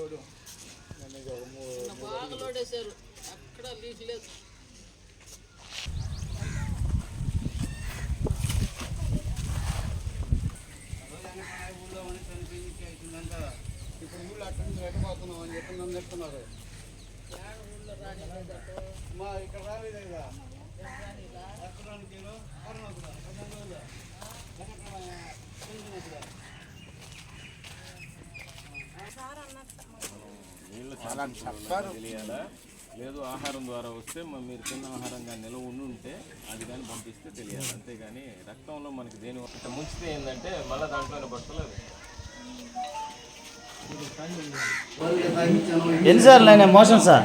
Load బాగా load వేసారు ఎక్కడ లీక్ లేదు. ఇప్పుడు అక్కడ నుంచి వెళ్ళిపోతున్నాం అని చెప్పి నన్ను చెప్తున్నారు మా ఇక్కడ రాలేదా తెలియాలా? లేదు ఆహారం ద్వారా వస్తే మీరు తిన్న ఆహారం కానీ నిల్వ ఉండి ఉంటే అది కానీ పంపిస్తే తెలియాలి. అంతేగాని రక్తంలో మనకి దేని వల్ల ముంచితే ఏంటంటే మళ్ళీ దాంట్లోనే బట్టలు ఎన్నిసార్లు అయినా మోషన్ సార్?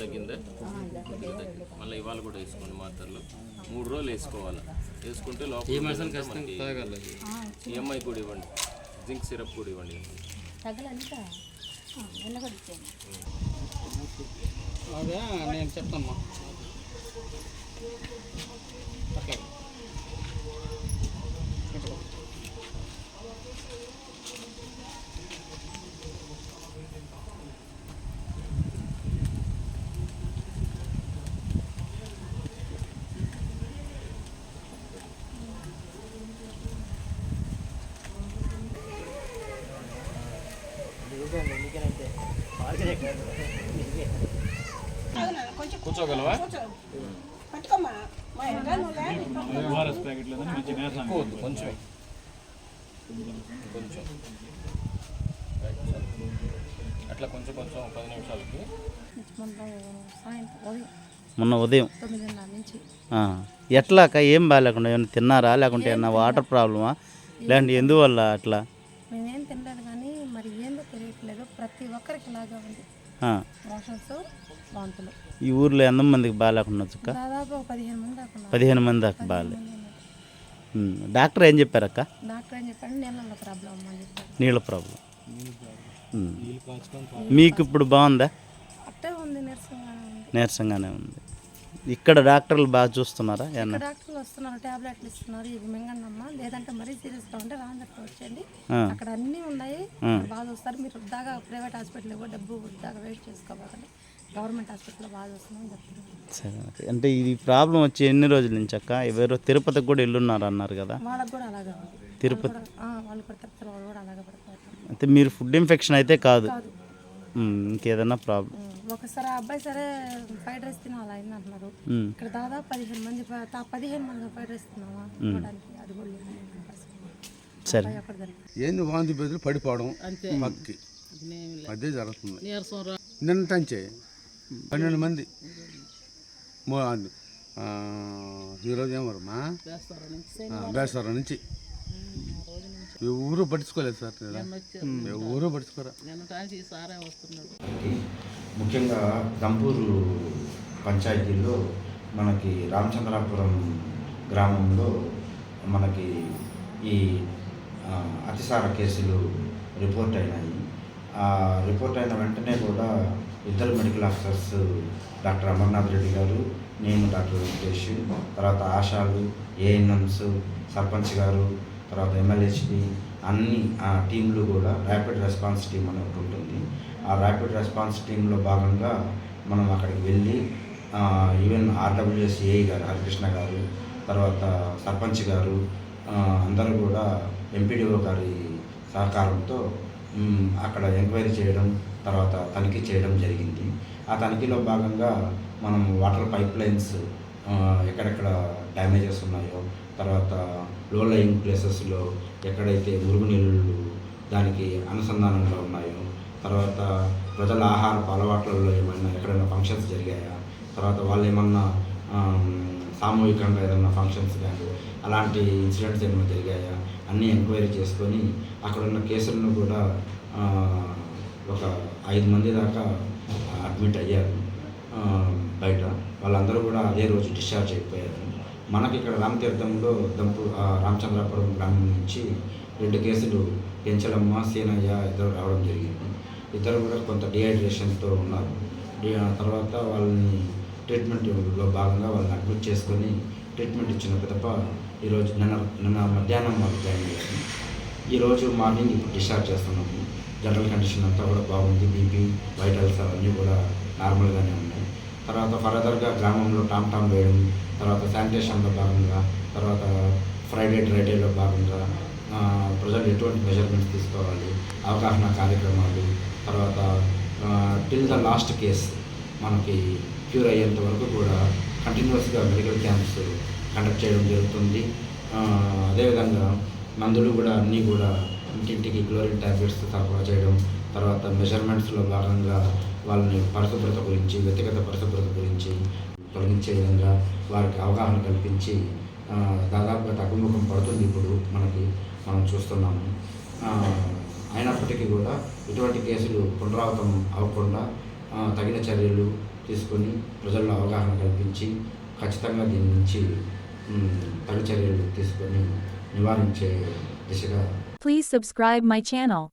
తగ్గిందా? మళ్ళీ ఇవాళ కూడా వేసుకోండి మాత్రలు. మూడు రోజులు వేసుకోవాలి. వేసుకుంటే లోపల ఈఎంఐ కూడా ఇవ్వండి. జింక్ సిరప్ కూడా ఇవ్వండి. నేను చెప్తామ్మా కూర్చోగలవా? ఎక్కువద్దు కొంచెం కొంచెం. అట్లా కొంచెం కొంచెం పది నిమిషాలకి. మొన్న సాయంత్రం ఉదయం ఆ. ఎట్లాక? ఏం బాగాలేకుండా ఏమైనా తిన్నారా? లేకుంటే ఏమన్నా వాటర్ ప్రాబ్లమా? లేదంటే ఎందువల్ల అట్లా? మేమేం తినలేదు కానీ మరి ఏందో తెలియట్లేదు. ప్రతి ఒక్కరికి ఇలాగే ఉంది. ఈ ఊర్లో ఎంతమందికి బాగాలేకుండా ఒక పదిహేను మంది దాకా బాగాలే. డాక్టర్ ఏం చెప్పారక్క నీళ్ళ ప్రాబ్లం. మీకు ఇప్పుడు బాగుందా? నీరసంగానే ఉంది. ఇక్కడ డాక్టర్లు బాగా చూస్తున్నారా? ఏమన్నా? డాక్టర్లు వస్తున్నారు టాబ్లెట్లు ఇస్తున్నారు ఇవి మింగండమ్మా. లేదంటే మరీ సీరియస్గా ఉంటే రాందరికి వచ్చేయండి. అక్కడ అన్నీ ఉన్నాయి. బాగా చూస్తారు. మీరు దాకా ప్రైవేట్ హాస్పిటల్ ఇవ్వ డబ్బు దాకా వేస్ట్ చేసుకోవాలి గవర్నమెంట్ హాస్పిటల్లో బాగా చెప్తున్నారు. సరే. అంటే ఇది ప్రాబ్లం వచ్చి ఎన్ని రోజుల నుంచి అక్క? ఎవరో తిరుపతికి కూడా వెళ్ళున్నారు అన్నారు కదా. వాళ్ళకు కూడా అలాగే తిరుపతి. వాళ్ళు కూడా- తిరుపతి వాళ్ళు అలాగే అయితే మీరు ఫుడ్ ఇన్ఫెక్షన్ అయితే కాదు. ఇంకేదన్నా ప్రాబ్లం. ఒకసారి ఆ అబ్బాయి సరే ఫ్రైడ్ రైస్ తిన అలా అయింది అంటున్నారు. ఇక్కడ దాదాపు పదిహేను మంది పదిహేను మంది ఫ్రైడ్ రైస్ చూడడానికి అది కూడా. సరే. ఏంది వాంతి బెదిరి పడిపోవడం? అంతే. పక్కి. అదేం లేదు. అదే జరుగుతుంది. నిన్న పన్నెండు మంది. ఈరోజు ఏమరమ్మా చేస్తారా నుంచి? ఎవరు పట్టించుకోలేదు సార్. ఎవరు పట్టించుకోరా? ముఖ్యంగా దంపూరు పంచాయతీలో మనకి రామచంద్రాపురం గ్రామంలో మనకి ఈ అతిసార కేసులు రిపోర్ట్ అయినాయి. ఆ రిపోర్ట్ అయిన వెంటనే కూడా ఇద్దరు medical officers doctor Amarnath Reddy గారు నేను డాక్టర్ వెంకటేష్ తర్వాత ఆశాలు ఏఎన్ఎంస్ సర్పంచ్ గారు తర్వాత ఎమ్మెల్యేస్పి అన్ని ఆ టీంలు కూడా ర్యాపిడ్ రెస్పాన్స్ టీం అని ఒకటి ఉంటుంది. ఆ ర్యాపిడ్ రెస్పాన్స్ టీంలో భాగంగా మనం అక్కడికి వెళ్ళి ఈవెన్ ఆర్డబ్ల్యూఎస్ గారు హరికృష్ణ గారు తర్వాత సర్పంచ్ గారు అందరూ కూడా ఎంపీడీఓ గారి సహకారంతో అక్కడ ఎంక్వైరీ చేయడం తర్వాత తనిఖీ చేయడం జరిగింది. ఆ తనిఖీలో భాగంగా మనం వాటర్ పైప్ లైన్స్ ఎక్కడెక్కడ డ్యామేజెస్ ఉన్నాయో తర్వాత లో లయింగ్ ప్లేసెస్లో ఎక్కడైతే మురుగునీళ్ళు దానికి అనుసంధానంగా ఉన్నాయో తర్వాత ప్రజల ఆహారపు అలవాట్లలో ఏమైనా ఎక్కడైనా ఫంక్షన్స్ జరిగాయా? తర్వాత వాళ్ళు ఏమన్నా సామూహికంగా ఏదైనా ఫంక్షన్స్ కానీ అలాంటి ఇన్సిడెంట్స్ ఏమైనా జరిగాయా? అన్నీ ఎంక్వైరీ చేసుకొని అక్కడ ఉన్న కేసులను కూడా ఒక ఐదు మంది దాకా అడ్మిట్ అయ్యారు. బయట. వాళ్ళందరూ కూడా అదే రోజు డిశ్చార్జ్ అయిపోయారు. మనకి ఇక్కడ రామతీర్థంలో దంపు రామచంద్రాపురం గ్రామం నుంచి రెండు కేసులు పెంచలమ్మ సీనయ్య ఇద్దరు రావడం జరిగింది. ఇద్దరు కూడా కొంత డిహైడ్రేషన్తో ఉన్నారు. తర్వాత వాళ్ళని ట్రీట్మెంట్లో భాగంగా వాళ్ళని అడ్మిట్ చేసుకొని ట్రీట్మెంట్ ఇచ్చిన తప్ప ఈరోజు నిన్న నిన్న మధ్యాహ్నం వాళ్ళు జాయిన్ అయ్యారు ఈరోజు మార్నింగ్ ఇప్పుడు డిశ్చార్జ్ చేస్తున్నాము. జనరల్ కండిషన్ అంతా కూడా బాగుంది. బీపీ వైటల్స్ అవన్నీ కూడా నార్మల్గానే ఉన్నాయి. తర్వాత ఫర్దర్గా గ్రామంలో టామ్ టామ్ వేయడం తర్వాత శానిటేషన్లో భాగంగా తర్వాత ఫ్రైడే డ్రైడేలో భాగంగా ప్రజలు ఎటువంటి మెజర్మెంట్స్ తీసుకోవాలి అవగాహన కార్యక్రమాలు తర్వాత టిల్ ద లాస్ట్ కేస్ మనకి క్యూర్ అయ్యేంత వరకు కూడా కంటిన్యూస్గా మెడికల్ క్యాంప్స్ కండక్ట్ చేయడం జరుగుతుంది. అదేవిధంగా మందులు కూడా అన్నీ కూడా ఇంటింటికి క్లోరిన్ ట్యాబ్లెట్స్ సరఫరా చేయడం తర్వాత మెజర్మెంట్స్లో భాగంగా వాళ్ళని పరిశుభ్రత గురించి వ్యక్తిగత పరిశుభ్రత గురించి తొలగించే విధంగా వారికి అవగాహన కల్పించి దాదాపుగా తగ్గుముఖం పడుతుంది ఇప్పుడు మనకి మనం చూస్తున్నాము. అయినప్పటికీ కూడా ఇటువంటి కేసులు పునరావృతం అవ్వకుండా తగిన చర్యలు తీసుకొని ప్రజల్లో అవగాహన కల్పించి ఖచ్చితంగా దీని నుంచి మ్, తగు చర్యలు తీసుకొని నివారించే దిశగా ప్లీజ్ సబ్స్క్రైబ్ మై ఛానల్